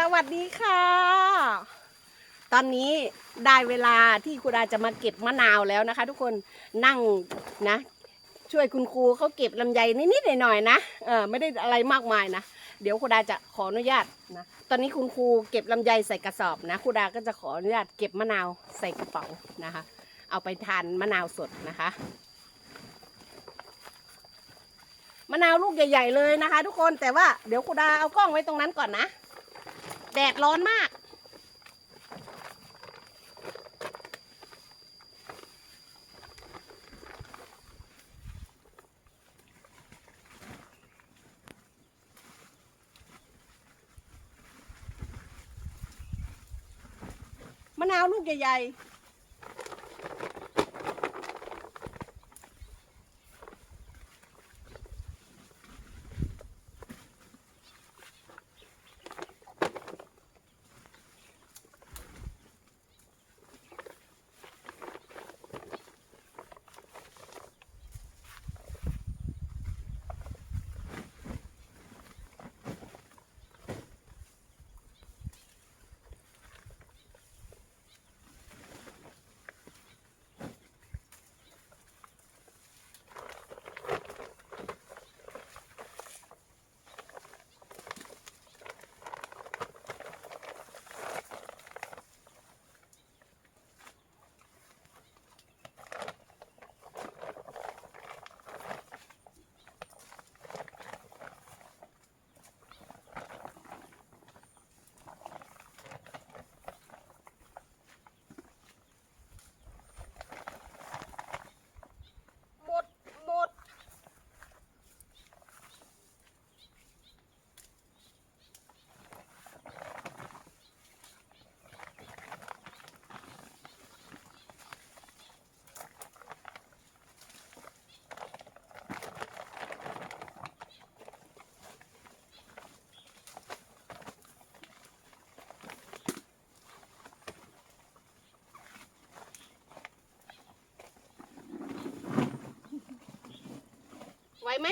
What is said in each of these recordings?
สวัสดีค่ะ ตอนนี้ได้เวลาที่คุณอาจะมาเก็บมะนาวแล้วนะคะ ทุกคนนั่งนะ ช่วยคุณครูเขาเก็บลำไยนิดๆหน่อยๆนะเออไม่ได้อะไรมากมายนะเดี๋ยวคุณดาจะขออนุญาตนะตอนนี้คุณครูเก็บลำไยใส่กระสอบนะคุณดาก็จะขออนุญาตเก็บมะนาวใส่กระเป๋านะคะ เอาไปทานมะนาวสดนะคะมะนาวลูกใหญ่ ๆ เลยนะคะ ทุกคนแต่ว่าเดี๋ยวคุณดาเอากล้องไว้ตรงนั้นก่อนนะ แดดร้อนมาก มะนาวลูกใหญ่ ๆหมดหมด ไหวไหม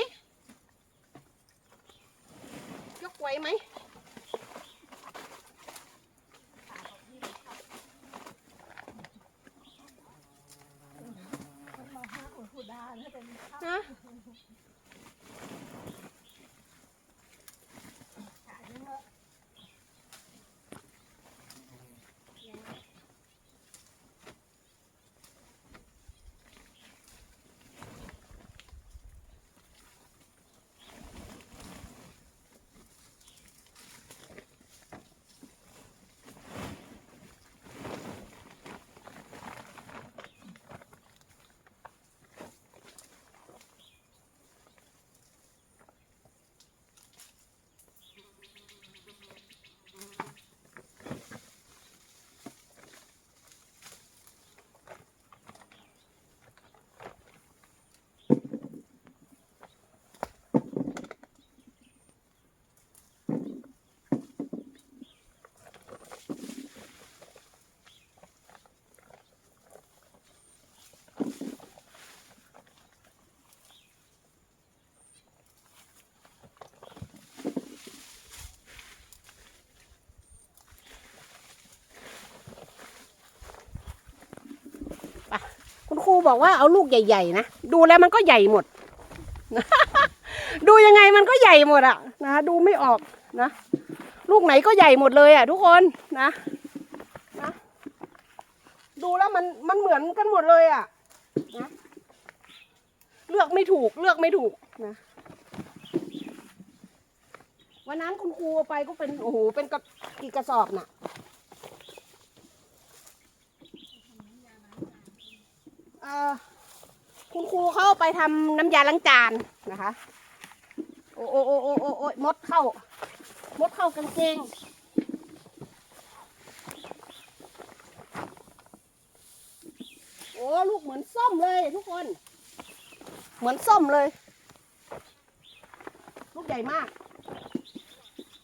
คุณครูบอกว่าเอาลูกใหญ่ๆนะดูแล้วมันก็ใหญ่หมด ดูยังไงมันก็ใหญ่หมดอะนะดูไม่ออกนะ ลูกไหนก็ใหญ่หมดเลยอะทุกคนนะนะ ดูแล้วมันมันเหมือนกันหมดเลยอะนะเลือกไม่ถูกเลือกไม่ถูกนะวันนั้นคุณครูไปก็เป็นโอ้โหเป็นกระกี่กระสอบน่ะ เอ่อ คุณครูเข้าไปทำน้ำยาล้างจานนะคะ โอ้โอ้โอ้โอ้โอ้โอ้มดเข้า มดเข้ากางเกงโอ้ลูกเหมือนส้มเลยทุกคน เหมือนส้มเลย ลูกใหญ่มาก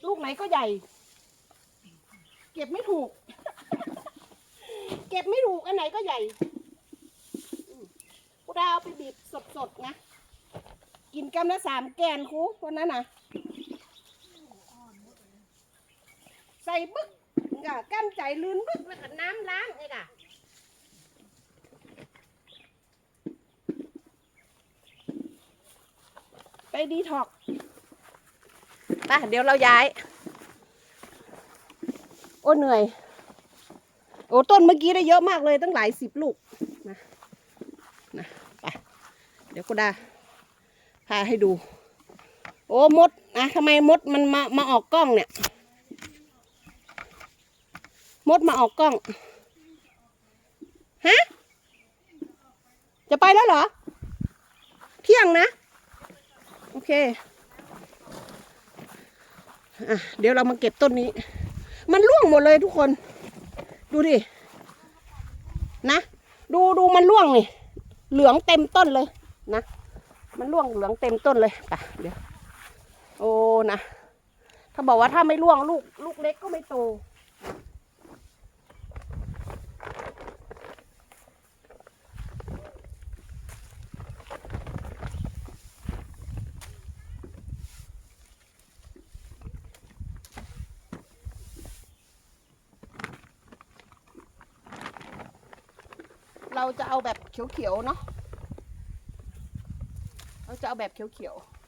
ลูกไหนก็ใหญ่ เก็บไม่ถูก เก็บไม่ถูกอันไหนก็ใหญ่ ดาวไปบีบสดๆนะ กินกำละสามแกนครูวันนั้นนะใส่บึกกะกั้นใจลื่นบึกแล้วก็น้ำล้างไอ้กะไปดีท็อกซ์ไปเดี๋ยวเราย้าย โอ้เหนื่อย โอ้ต้นเมื่อกี้ได้เยอะมากเลยตั้งหลายสิบลูกนะนะไปเดี๋ยวก็ด้พาให้ดู โอ้มดนะทำไมมดมันมามาออกกล้องเนี่ย มดมาออกกล้องฮะจะไปแล้วเหรอ เที่ยงนะ โอเคอะเดี๋ยวเรามาเก็บต้นนี้ มันร่วงหมดเลยทุกคน ดูดิ นะ ดูดูมันร่วงนี่ เหลืองเต็มต้นเลย นะ มันร่วงเหลืองเต็มต้นเลยไปเดี๋ยว โอ้นะ ถ้าบอกว่าถ้าไม่ร่วงลูกลูกเล็กก็ไม่โตเราจะเอาแบบเขียวๆเนาะ เราจะเอาแบบเขียวๆ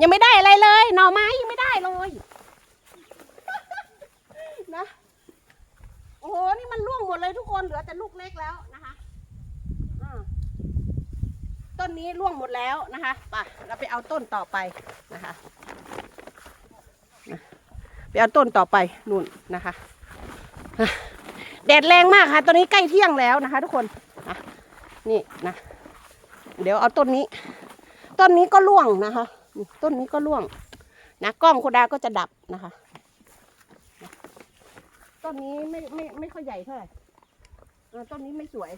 ยังไม่ได้อะไรเลย หน่อไม้ยังไม่ได้เลยนะโอ้โหนี่มันร่วงหมดเลยทุกคนเหลือแต่ลูกเล็กแล้วนะคะ อ่า ต้นนี้ร่วงหมดแล้วนะคะไปเราไปเอาต้นต่อไปนะคะไปเอาต้นต่อไปนู่นนะคะแดดแรงมากค่ะตอนนี้ใกล้เที่ยงแล้วนะคะ ทุกคนนะนี่นะ เดี๋ยวเอาต้นนี้ ต้นนี้ก็ร่วงนะคะต้นนี้ก็ร่วงนะกล้องโคดาก็จะดับนะคะต้นนี้ไม่ไม่ไม่ค่อยใหญ่เท่าไหร่ต้นนี้ไม่สวย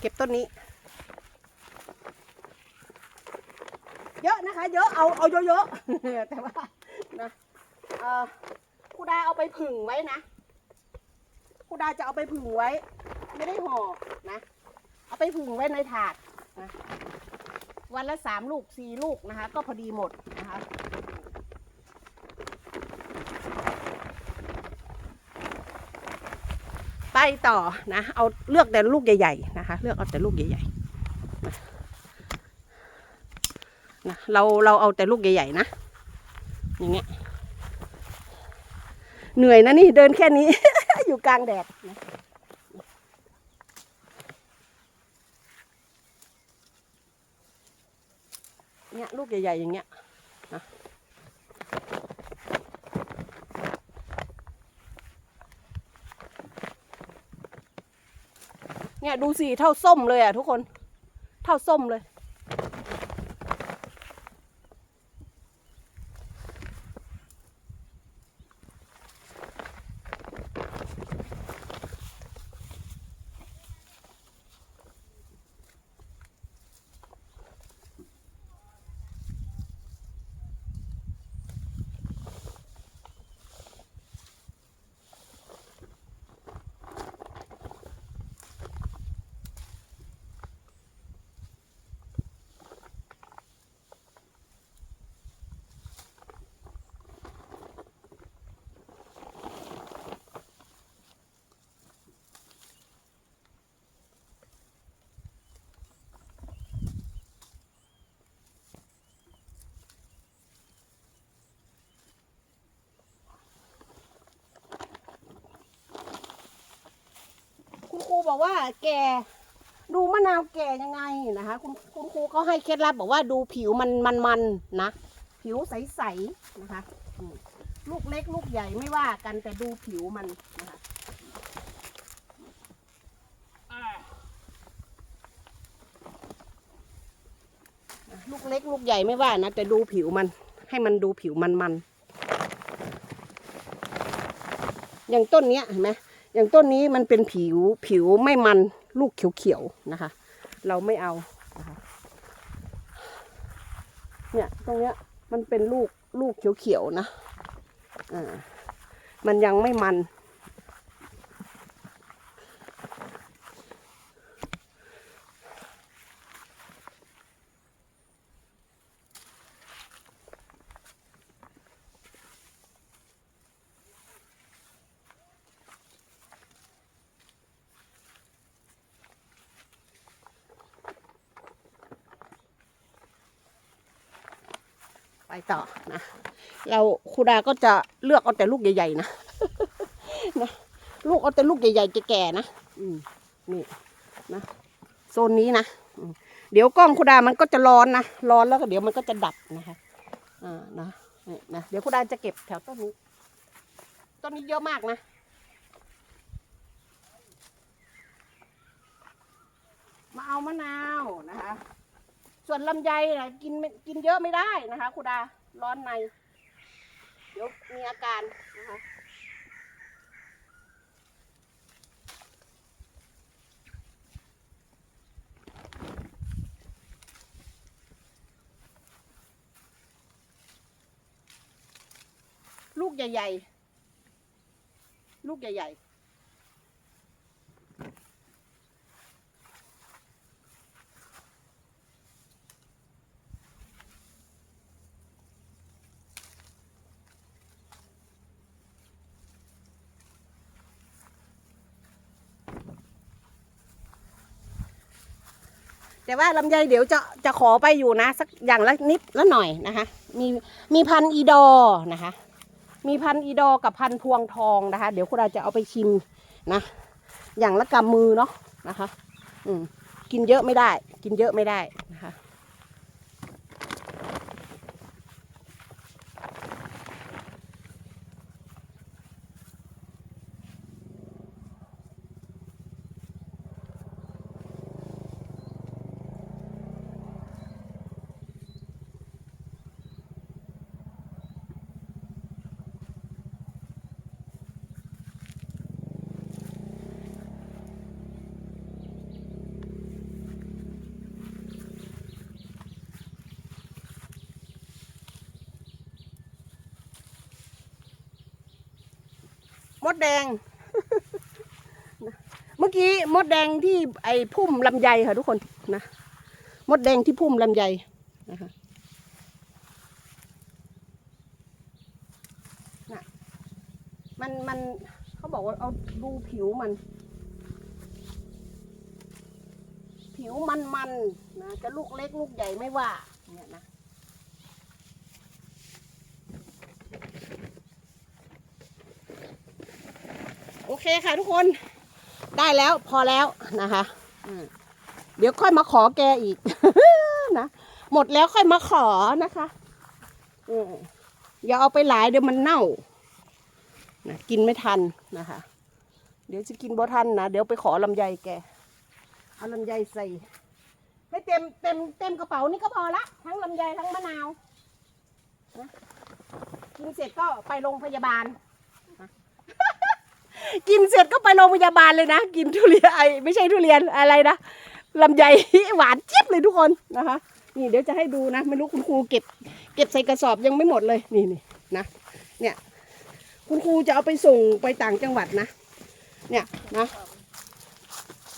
เก็บต้นนี้ เยอะนะคะ เยอะเอาเอาเยอะๆแต่ว่านะเออครูดาเอาไปผึ่งไว้นะครูดาจะเอาไปผึ่งไว้ ไม่ได้ห่อนะ เอาไปผึ่งไว้ในถาดนะวันละสามลูกสี่ลูกนะคะ ก็พอดีหมดนะคะ ไปต่อนะเอาเลือกแต่ลูกใหญ่ๆนะคะ เลือกเอาแต่ลูกใหญ่ๆนะเราเราเอาแต่ลูกใหญ่ๆนะอย่างเงี้ยเหนื่อยนะนี่เดินแค่นี้ อยู่กลางแดดนะเนี่ยลูกใหญ่ๆอย่างเงี้ย เนี่ยดูสิเท่าส้มเลยอะทุกคน เท่าส้มเลย รูบอกว่าแก่ดูมะนาวแก่ยังไงนะคะ คุณคุณครูเขาให้เคล็ดลับบอกว่าดูผิวมันมันมันนะ ผิวใสๆนะคะลูกเล็กลูกใหญ่ไม่ว่ากันแต่ดูผิวมันนะคะลูกเล็กลูกใหญ่ไม่ว่านะแต่ดูผิวมัน ให้มันดูผิวมันมันอย่างต้นเนี้ยเห็นไหม อย่างต้นนี้มันเป็นผิวผิวไม่มันลูกเขียวๆนะคะ เราไม่เอานะคะเนี่ยตรงเนี้ยมันเป็นลูกลูกเขียวๆนะอ่ามันยังไม่มัน ไปต่อนะเราครูดาก็จะเลือกเอาแต่ลูกใหญ่ๆนะนะลูกเอาแต่ลูกใหญ่ๆแก่ๆนะอืมนี่นะโซนนี้นะเดี๋ยวกล้องครูดามันก็จะร้อนนะร้อนแล้วก็เดี๋ยวมันก็จะดับนะคะอ่านะนี่นะเดี๋ยวครูดาจะเก็บแถวต้นนี้ต้นนี้เยอะมากนะมาเอามะนาวนะคะ ส่วนลำไยนะกินกินเยอะไม่ได้นะคะครูดาร้อนในเดี๋ยวมีอาการนะคะลูกใหญ่ๆ ลูกใหญ่ๆ แต่ว่าลำไยเดี๋ยวจะจะขอไปอยู่นะ สักอย่างละนิดละหน่อยนะคะ มีมีพันอีดอนะคะ มีพันอีดอกับพันพวงทองนะคะ เดี๋ยวคุณอาจะเอาไปชิมนะ อย่างละกำมือเนาะนะคะ อืมกินเยอะไม่ได้ กินเยอะไม่ได้นะคะ มดแดง เมื่อกี้มดแดงที่ไอ้พุ่มลำไยค่ะทุกคนนะมดแดงที่พุ่มลำไยนะคะน่ะมันมันเขาบอกว่าเอาดูผิวมัน ผิวมันมันนะจะลูกเล็กลูกใหญ่ไม่ว่าเนี่ยนะ เคค่ะทุกคนได้แล้วพอแล้วนะคะอืมเดี๋ยวค่อยมาขอแกอีกนะหมดแล้วค่อยมาขอนะคะอืมอย่าเอาไปหลายเดี๋ยวมันเน่านะกินไม่ทันนะคะ เดี๋ยวจะกินบ่ทันนะเดี๋ยวไปขอลำไยแกเอาลำไยใส่ให้เต็มเต็มเต็มกระเป๋านี่ก็พอละ ทั้งลำไยทั้งมะนาวนะกินเสร็จก็ไปโรงพยาบาล กินเสร็จก็ไปโรงพยาบาลเลยนะ กินทุเรียนไอไม่ใช่ทุเรียนอะไรนะลำไยหวานเจี๊ยบเลยทุกคนนะคะ นี่เดี๋ยวจะให้ดูนะ ไม่รู้คุณครูเก็บ เก็บใส่กระสอบยังไม่หมดเลย นี่นี่นะ เนี่ย คุณครูจะเอาไปส่งไปต่างจังหวัดนะ เนี่ยนะ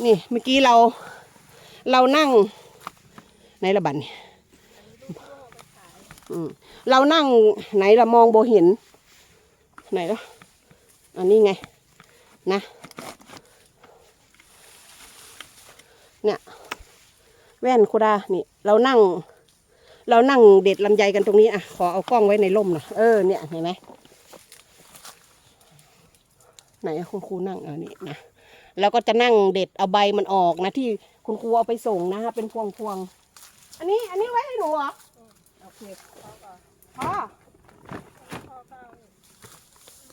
นี่เมื่อกี้เรา เรานั่งไหนละบัดนอืมเรานั่งไหนละมองโบเห็น ไหนละอันนี้ไง นะ เนี่ย แว่นคุดานี่ เรานั่ง เรานั่งเด็ดลำไยกันตรงนี้อะขอเอากล้องไว้ในร่มหน่อยเออเนี่ยเห็นไหมไหนคุณครูนั่งเออนี่นะแล้วก็จะนั่งเด็ดเอาใบมันออกนะที่คุณครูเอาไปส่งนะคะเป็นพวงพวงอันนี้อันนี้ไว้ให้หนูเหรอโอเคพอ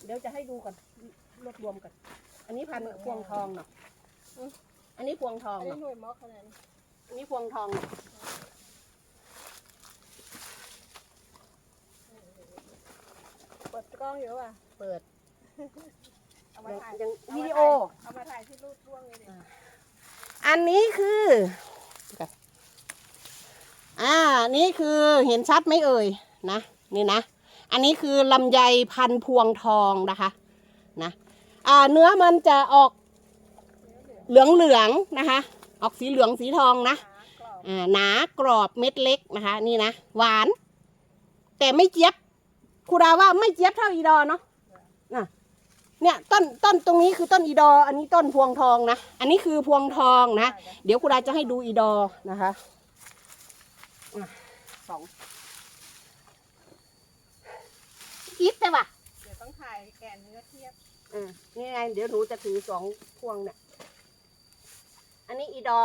เดี๋ยวจะให้ดูก่อนรวบรวมกัน อันนี้พันพวงทองเนาะอืมอันนี้พวงทองอันนี้เนาะหน่วยมอขนาดนี้อันนี้พวงทองเนาะเปิดกล้องอยู่ป่ะ เปิดเอาเอามาถ่ายยังเามาวิดีโอ เอามาถ่ายที่รูปร่วงเลยดิอันนี้คืออ่า นี่คือเห็นชัดไหมเอ่ยนะ นี่นะ อันนี้คือลำไยพันพวงทองนะคะ นะ อ่าเนื้อมันจะออกเหลืองเหลืองๆนะคะ ออกสีเหลืองสีทองนะหากรอบอ่าหนากรอบเม็ดเล็กนะคะ นี่นะหวาน แต่ไม่เจี๊ยบครูดาว่าไม่เจี๊ยบเท่าอีดอเนาะน่ะเนี่ยต้นต้นตรงนี้คือต้นอีดอ อันนี้ต้นพวงทองนะ อันนี้คือพวงทองนะ เดี๋ยวครูดาจะให้ดูอีดอนะคะอะสองอีฟแต่ว่าเดี๋ยวต้องถ่ายแกนเนื้อเทียบ อ่านี่ไง เดี๋ยวหนูจะถือสองพวงเนี่ย อันนี้อีดอ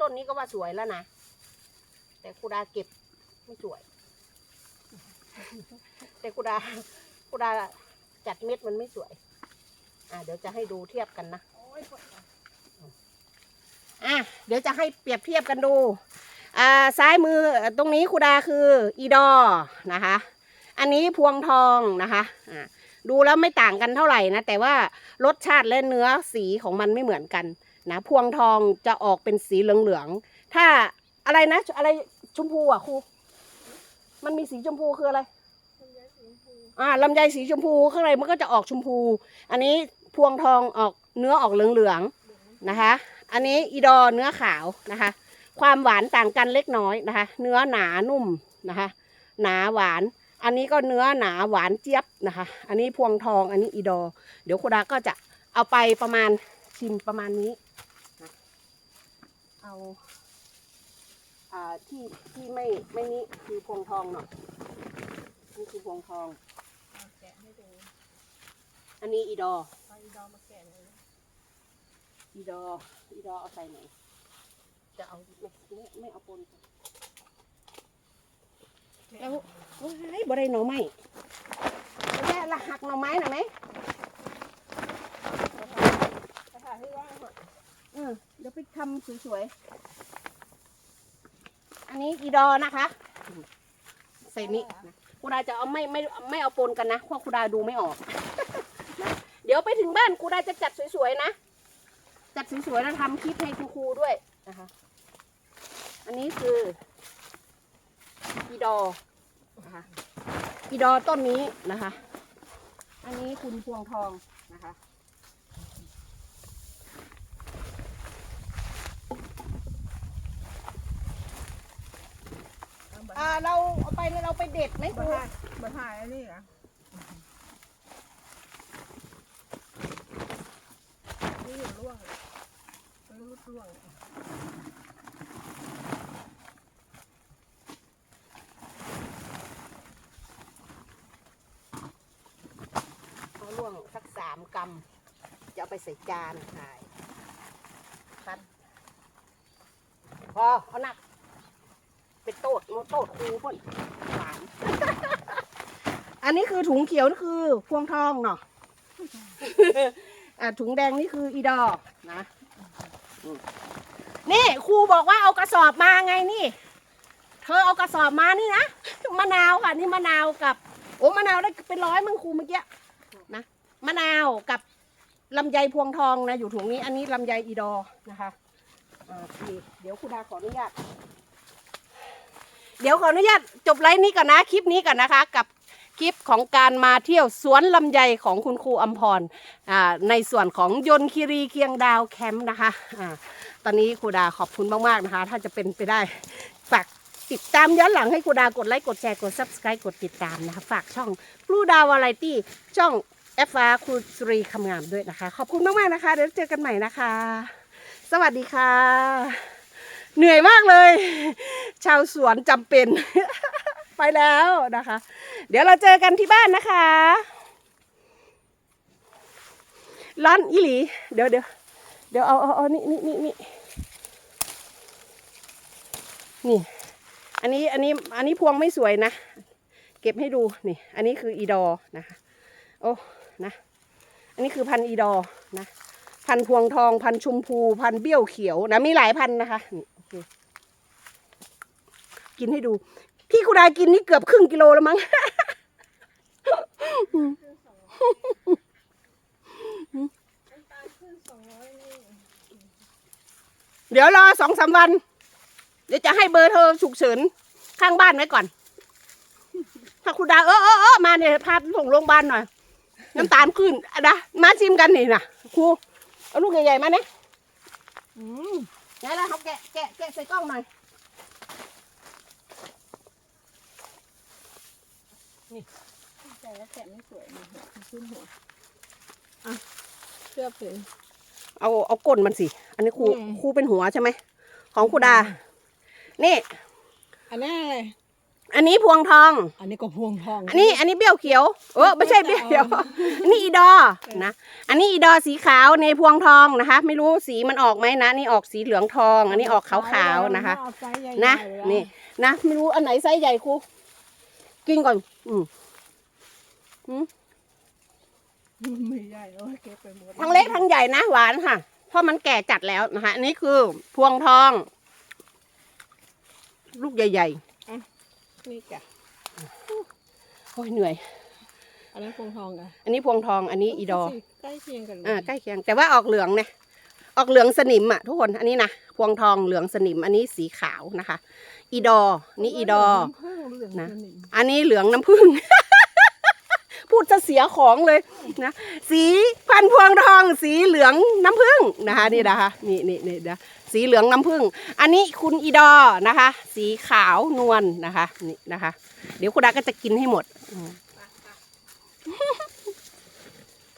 ต้นนี้ก็ว่าสวยแล้วนะ แต่คูดาเก็บไม่สวย แต่คูดาคูดาจัดเม็ดมันไม่สวย อ่าเดี๋ยวจะให้ดูเทียบกันนะ อะ เดี๋ยวจะให้เปรียบเทียบกันดู อ่า ซ้ายมือตรงนี้คูดาคืออีดอ นะคะ อันนี้พวงทองนะคะ อ่า ดูแล้วไม่ต่างกันเท่าไหร่นะแต่ว่ารสชาติและเนื้อสีของมันไม่เหมือนกันนะพวงทองจะออกเป็นสีเหลืองๆถ้าอะไรนะ อะไรชมพูอะครูมันมีสีชมพูคืออะไรคุณยายสีชมพูอ่าลำไยสีชมพูข้างในมันก็จะออกชมพู อันนี้พวงทองออกเนื้อออกเหลืองๆนะคะ อันนี้อีดอเนื้อขาวนะคะ ความหวานต่างกันเล็กน้อยนะคะ เนื้อหนานุ่มนะคะ หนาหวาน อันนี้ก็เนื้อหนาหวานเจี๊ยบนะคะ อันนี้พวงทองอันนี้อีดอ เดี๋ยวคุณดาก็จะเอาไปประมาณชิมประมาณนี้นะเอาอ่าที่ที่ไม่ไม่นี้คือพวงทองหน่อยนี่คือพวงทองอาแกะให้ดูอันนี้อีดออีดอมาแกะเลยอีดออีดอเอาใส่ไหนจะเอาไม่ไม่ไม่เอาปนกัน แล้วโอ้ยบ่ได้หน่อไม้บ่ได้ละหักหน่อไม้หน่อยไหมจะถ่ายให้ว่างหน่อยเออเดี๋ยวไปทำสวยๆ อันนี้อีดอนะคะ ใส่นี้นะครูดาจะเอาไม่ไม่ไม่เอาปนกันนะเพราะครูดาดูไม่ออกนะเดี๋ยวไปถึงบ้านครูดาจะจัดสวยๆนะ จัดสวยๆแล้วทำคลิปให้คุณครูด้วยนะคะ อันนี้คือ อีดอนะคะอีดอต้นนี้นะคะ อันนี้คุณพวงทองนะคะ อ่าเราเอาไปเราไปเด็ดไหมคมารูถ่ายมาถ่ายอันนี้เหรอนี่อยู่ร่วงไม่รู้ร่วง เอาล่วงสักสามกำจะเอาไป ใส่จานขายคัดพอเอาหนัก เป็นโตดโมโตดครูพ่นหวาน อันนี้คือถุงเขียวนี่คือพวงทองเนาะ อ่าถุงแดงนี่คืออีดอกนะอืมนี่ครูบอกว่าเอากระสอบมาไงนี่ เธอเอากระสอบมานี่นะ มะนาวค่ะ นี่มะนาวกับ โอ้มะนาวได้เป็นร้อยมั้งครูเมื่อกี้นะ มะนาวกับ ลำไยพวงทองนะอยู่ถุงนี้ อันนี้ลำไยอีดอนะคะเดี๋ยวครูดาขออนุญาต เดี๋ยวขออนุญาตจบไลฟ์นี้ก่อนนะคลิปนี้ก่อนนะคะ กับคลิปของการมาเที่ยวสวนลำไยของคุณครูอัมพรในส่วนของยนคิรีเคียงดาวแคมป์นะคะอ่าตอนนี้ครูดาขอบคุณมากๆนะคะ ถ้าจะเป็นไปได้ฝากติดตามย้อนหลังให้ครูดากดไลค์กดแชร์กด subscribe กดติดตามนะคะ ฝากช่องครูดาวาไรตี้ช่อง แอฟฟ้าครูสุรีคำงามด้วยนะคะ ขอบคุณมากๆนะคะ เดี๋ยวเจอกันใหม่นะคะ สวัสดีค่ะ เหนื่อยมากเลย ชาวสวนจำเป็น ไปแล้วนะคะ เดี๋ยวเราเจอกันที่บ้านนะคะร้อนอีหลี เดี๋ยวเดี๋ยวเดี๋ยวเอาเอาเอานี่นี่นี่นี่นี่ อันนี้อันนี้อันนี้พวงไม่สวยนะ เก็บให้ดูนี่ อันนี้คืออีดอนะคะ โอ้ นะ อันนี้คือพันอีดอนะ พันพวงทอง พันชุมพู พันเบี้ยวเขียวนะ มีหลายพันนะคะนี่โอเคกินให้ดู พี่กุดากินนี่เกือบครึ่งกิโลแล้วมั้ง เดี๋ยวรอสองสามวัน เดี๋ยวจะให้เบอร์เธอฉุกเฉินข้างบ้านไว้ก่อนถ้าคุณดาเออเออเออมาเนี่ยพาส่งโรงพยาบาลหน่อย น้ำตาลขึ้นอะนะมาชิมกันนี่นะครูเอาลูกใหญ่ๆมาเนี่ยอืมไหนล่ะเขาแกะแกะแกะใส่กล้องหน่อยแต่ว่าแกะไม่สวยนะหัวมันขึ้นหัวอะเชือบเลยเอาเอาก้นมันสิ อันนี้ครูอืมครูเป็นหัวใช่ไหมของครูดา นี่ อันนั้นอะไร อันนี้พวงทอง อันนี้ก็พวงทอง อันนี้อันนี้เบี้ยวเขียว เออไม่ใช่เบี้ยวเขียว อันนี้อีดอนะ อันนี้อีดอสีขาวในพวงทองนะคะ ไม่รู้สีมันออกไหมนะ นี่ออกสีเหลืองทอง อันนี้ออกขาวๆนะคะเอาไซส์ใหญ่ๆนะเลยนี่นะไม่รู้อันไหนไซส์ใหญ่ครูกินก่อน อืมไม่ใหญ่โอ้ยเก็บไปหมดทั้งเล็กทั้งใหญ่นะหวานค่ะ เพราะมันแก่จัดแล้วนะคะอันนี้คือพวงทอง ลูกใหญ่ นี่จ้ะๆโอ้ยเหนื่อย อันนั้นพวงทองอะอันนี้พวงทอง อันนี้อีดอใกล้เคียงกันเลยอ่าใกล้เคียง แต่ว่าออกเหลืองเนี่ยออกเหลืองสนิมอะทุกคน อันนี้นะพวงทองเหลืองสนิม อันนี้สีขาวนะคะ อีดอ นี่อีดอเหลืองนะสนิมอันนี้เหลืองน้ำผึ้ง พูดจะเสียของเลยนะ สีพันธุ์พวงทอง สีเหลืองน้ำผึ้งนะคะ นี่นะคะ นี่นี่นี่นะ สีเหลืองน้ำผึ้งอันนี้คุณอีดอนะคะ สีขาวนวลนะคะนี่นะคะ เดี๋ยวคุณดาก็จะกินให้หมด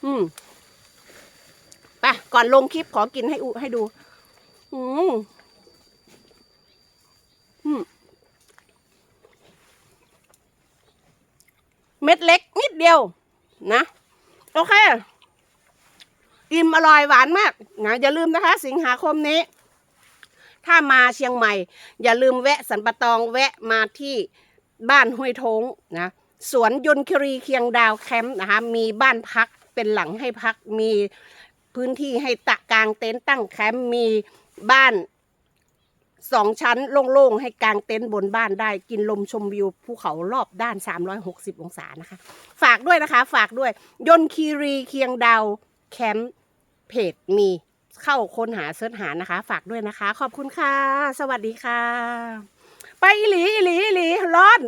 อืมไปก่อนลงคลิปขอกินให้อุให้ดูอืมอืมเม็ดเล็กนิดเดียว นะ โอเคอิ่มอร่อยหวานมากนะอย่าลืมนะคะ สิงหาคมนี้ ถ้ามาเชียงใหม่ อย่าลืมแวะสันปะตองแวะมาที่บ้านห้วยทงนะสวนยนต์ครีเคียงดาวแคมป์นะคะมีบ้านพักเป็นหลังให้พักมีพื้นที่ให้ตะกางเต็นท์ตั้งแคมป์มีบ้านสองชั้นโล่งๆ ให้กางเต็นท์บนบ้านได้กินลมชมวิวภูเขารอบด้าน 360 องศานะคะ ฝากด้วยนะคะ ฝากด้วยยนต์คีรีเคียงดาวแคมป์เพจมี เข้าค้นหาเสิร์ชหานะคะ ฝากด้วยนะคะ ขอบคุณค่ะ สวัสดีค่ะ ไปอีหลีอีหลีอีหลีร้อน